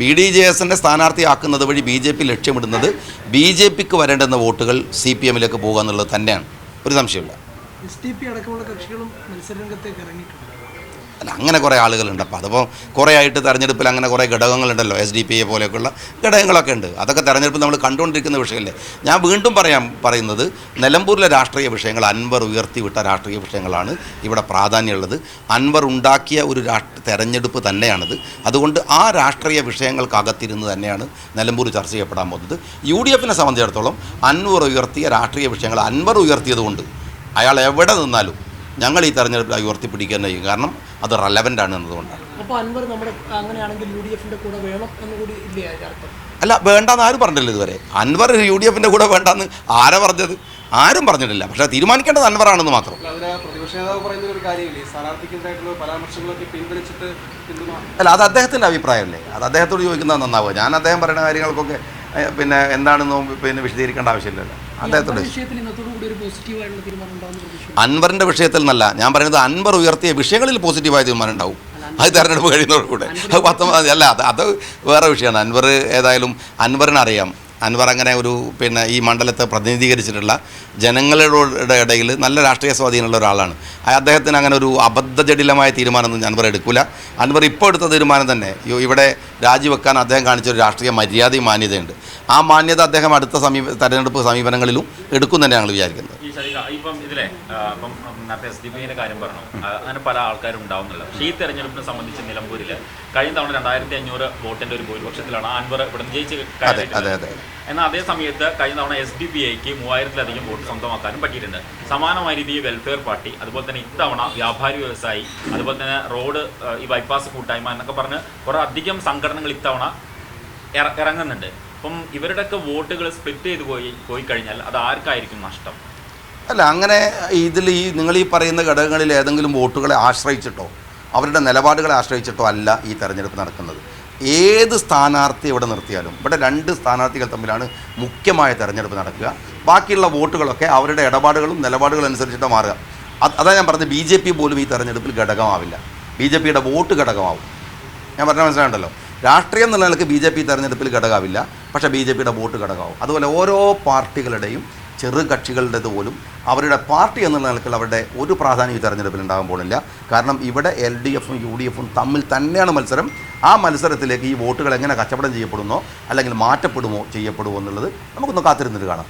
B D J എസിന്റെ സ്ഥാനാർത്ഥിയാക്കുന്നത് വഴി ബി ജെ പി ലക്ഷ്യമിടുന്നത് ബി ജെ പിക്ക് വരേണ്ടുന്ന വോട്ടുകൾ സി പി എമ്മിലേക്ക് പോകുക എന്നുള്ളത് തന്നെയാണ്. ഒരു സംശയമില്ല എസ് ഡി പി അടക്കമുള്ള കക്ഷികളും മത്സരരംഗത്തേക്ക് ഇറങ്ങിയിട്ടുണ്ട്. അല്ല അങ്ങനെ കുറേ ആളുകളുണ്ട്. അപ്പോൾ അതിപ്പോൾ കുറേ ആയിട്ട് തെരഞ്ഞെടുപ്പിൽ അങ്ങനെ കുറേ ഘടകങ്ങളുണ്ടല്ലോ എസ് ഡി പി എ പോലെയൊക്കെയുള്ള ഘടകങ്ങളൊക്കെ ഉണ്ട്. അതൊക്കെ തെരഞ്ഞെടുപ്പ് നമ്മൾ കണ്ടുകൊണ്ടിരിക്കുന്ന വിഷയമല്ലേ? ഞാൻ വീണ്ടും പറയാം പറയുന്നത് നിലമ്പൂരിലെ രാഷ്ട്രീയ വിഷയങ്ങൾ അൻവർ ഉയർത്തിവിട്ട രാഷ്ട്രീയ വിഷയങ്ങളാണ് ഇവിടെ പ്രാധാന്യമുള്ളത്. അൻവർ ഉണ്ടാക്കിയ ഒരു രാഷ്ട്ര തെരഞ്ഞെടുപ്പ് തന്നെയാണത്. അതുകൊണ്ട് ആ രാഷ്ട്രീയ വിഷയങ്ങൾക്കകത്തിരുന്ന് തന്നെയാണ് നിലമ്പൂർ ചർച്ച ചെയ്യപ്പെടാൻ പോകുന്നത്. യു ഡി എഫിനെ സംബന്ധിച്ചിടത്തോളം അൻവർ ഉയർത്തിയ രാഷ്ട്രീയ വിഷയങ്ങൾ അൻവർ ഉയർത്തിയതുകൊണ്ട് അയാൾ എവിടെ നിന്നാലും ഞങ്ങൾ ഈ തെരഞ്ഞെടുപ്പിൽ ഉയർത്തിപ്പിടിക്കുക തന്നെ ചെയ്യും. കാരണം അത് റെലവന്റ് ആണ് എന്നതുകൊണ്ടാണ്. അല്ല വേണ്ടെന്ന് ആരും പറഞ്ഞില്ല ഇതുവരെ. അൻവർ യു ഡി എഫിന്റെ കൂടെ വേണ്ടെന്ന് ആരാ പറഞ്ഞത്? ആരും പറഞ്ഞിട്ടില്ല. പക്ഷെ തീരുമാനിക്കേണ്ടത് അൻവറാണെന്ന് മാത്രം. അല്ല, അത് അദ്ദേഹത്തിന്റെ അഭിപ്രായമല്ലേ? അത് അദ്ദേഹത്തോട് ചോദിക്കുന്നത് നന്നാവുക ഞാൻ അദ്ദേഹം പറയുന്ന കാര്യങ്ങൾക്കൊക്കെ പിന്നെ നോമ്പ് പിന്നെ വിശദീകരിക്കേണ്ട ആവശ്യമില്ലല്ലോ. അദ്ദേഹത്തോട് കൂടി അൻവറിന്റെ വിഷയത്തിൽ നിന്നല്ല ഞാൻ പറയുന്നത് അൻവർ ഉയർത്തിയ വിഷയങ്ങളിൽ പോസിറ്റീവായ തീരുമാനം ഉണ്ടാവും അത് തെരഞ്ഞെടുപ്പ് കഴിയുന്നതോടുകൂടെ. അത് പത്തൊമ്പത് അല്ല അത് അത് വേറെ വിഷയമാണ്. അൻവർ ഏതായാലും അൻവറിനറിയാം. അൻവർ അങ്ങനെ ഒരു പിന്നെ ഈ മണ്ഡലത്തെ പ്രതിനിധീകരിച്ചിട്ടുള്ള ജനങ്ങളുടെ ഇടയിൽ നല്ല രാഷ്ട്രീയ സ്വാധീനമുള്ള ഒരാളാണ്. അദ്ദേഹത്തിന് അങ്ങനെ ഒരു അബദ്ധജടിലമായ തീരുമാനമൊന്നും അൻവർ എടുക്കില്ല അൻവർ ഇപ്പോൾ എടുത്ത തീരുമാനം തന്നെ ഇവിടെ രാജിവെക്കാൻ അദ്ദേഹം കാണിച്ച ഒരു രാഷ്ട്രീയ മര്യാദയും മാന്യതയുണ്ട്. ആ മാന്യത അദ്ദേഹം അടുത്ത സമീപ തെരഞ്ഞെടുപ്പ് സമീപനങ്ങളിലും എടുക്കും തന്നെ ഞങ്ങൾ വിചാരിക്കുന്നത്. ഈ ശരിക ഇപ്പം ഇതിലെ ഇപ്പം നേരത്തെ എസ് ഡി പിന്നെ കാര്യം പറഞ്ഞു. അങ്ങനെ പല ആൾക്കാരും ഉണ്ടാവുന്നില്ല പക്ഷേ ഈ തെരഞ്ഞെടുപ്പിനെ സംബന്ധിച്ച് നിലമ്പൂരിൽ കഴിഞ്ഞ തവണ രണ്ടായിരത്തി അഞ്ഞൂറ് വോട്ടിന്റെ ഒരു ഭൂരിപക്ഷത്തിലാണ് അൻവർ ഇവിടെ ജയിച്ച് എന്നാൽ അതേ സമയത്ത് കഴിഞ്ഞ തവണ എസ് ഡി പി ഐക്ക് മൂവായിരത്തിലധികം വോട്ട് സ്വന്തമാക്കാനും പറ്റിയിട്ടുണ്ട്. സമാനമായ രീതിയിൽ വെൽഫെയർ പാർട്ടി അതുപോലെ തന്നെ ഇത്തവണ വ്യാപാരി വ്യവസായി അതുപോലെ തന്നെ റോഡ് ഈ ബൈപ്പാസ് കൂട്ടായ്മ എന്നൊക്കെ പറഞ്ഞ് കുറേ അധികം സംഘടനകൾ ഇത്തവണ ഇറ- ഇറങ്ങുന്നുണ്ട്. അപ്പം ഇവരുടെയൊക്കെ വോട്ടുകൾ സ്പ്ലിറ്റ് ചെയ്ത് പോയി പോയി കഴിഞ്ഞാൽ അത് ആർക്കായിരിക്കും നഷ്ടം? അല്ല അങ്ങനെ ഇതിൽ ഈ നിങ്ങൾ ഈ പറയുന്ന ഘടകങ്ങളിൽ ഏതെങ്കിലും വോട്ടുകളെ ആശ്രയിച്ചിട്ടോ അവരുടെ നിലപാടുകളെ ആശ്രയിച്ചിട്ടോ അല്ല ഈ തെരഞ്ഞെടുപ്പ് നടക്കുന്നത്. ഏത് സ്ഥാനാർത്ഥി ഇവിടെ നിർത്തിയാലും ഇവിടെ രണ്ട് സ്ഥാനാർത്ഥികൾ തമ്മിലാണ് മുഖ്യമായ തെരഞ്ഞെടുപ്പ് നടക്കുക. ബാക്കിയുള്ള വോട്ടുകളൊക്കെ അവരുടെ ഇടപാടുകളും നിലപാടുകളും അനുസരിച്ചിട്ട് മാറുക. അത് അതാ ഞാൻ പറഞ്ഞത് ബി ജെ പി പോലും ഈ തെരഞ്ഞെടുപ്പിൽ ഘടകമാവില്ല. ബി ജെ പിയുടെ വോട്ട് ഘടകമാവും. ഞാൻ പറഞ്ഞ മനസ്സിലാണ്ടല്ലോ രാഷ്ട്രീയം എന്നുള്ള നിലയ്ക്ക് ബി ജെ പി തെരഞ്ഞെടുപ്പിൽ ഘടകമാവില്ല പക്ഷേ ബി ജെ പിയുടെ വോട്ട് ഘടകമാവും. അതുപോലെ ഓരോ പാർട്ടികളുടെയും ചെറു കക്ഷികളുടേത് പോലും അവരുടെ പാർട്ടി എന്നുള്ള നിലക്കുള്ള അവരുടെ ഒരു പ്രാധാന്യം ഈ തെരഞ്ഞെടുപ്പിൽ ഉണ്ടാകാൻ പോകുന്നില്ല കാരണം ഇവിടെ എൽ ഡി എഫും യു ഡി എഫും തമ്മിൽ തന്നെയാണ് മത്സരം. ആ മത്സരത്തിലേക്ക് ഈ വോട്ടുകൾ എങ്ങനെ കച്ചവടം ചെയ്യപ്പെടുന്നോ അല്ലെങ്കിൽ മാറ്റപ്പെടുമോ ചെയ്യപ്പെടുമോ എന്നുള്ളത് നമുക്കൊന്ന് കാത്തിരുന്നിട്ട് കാണാം.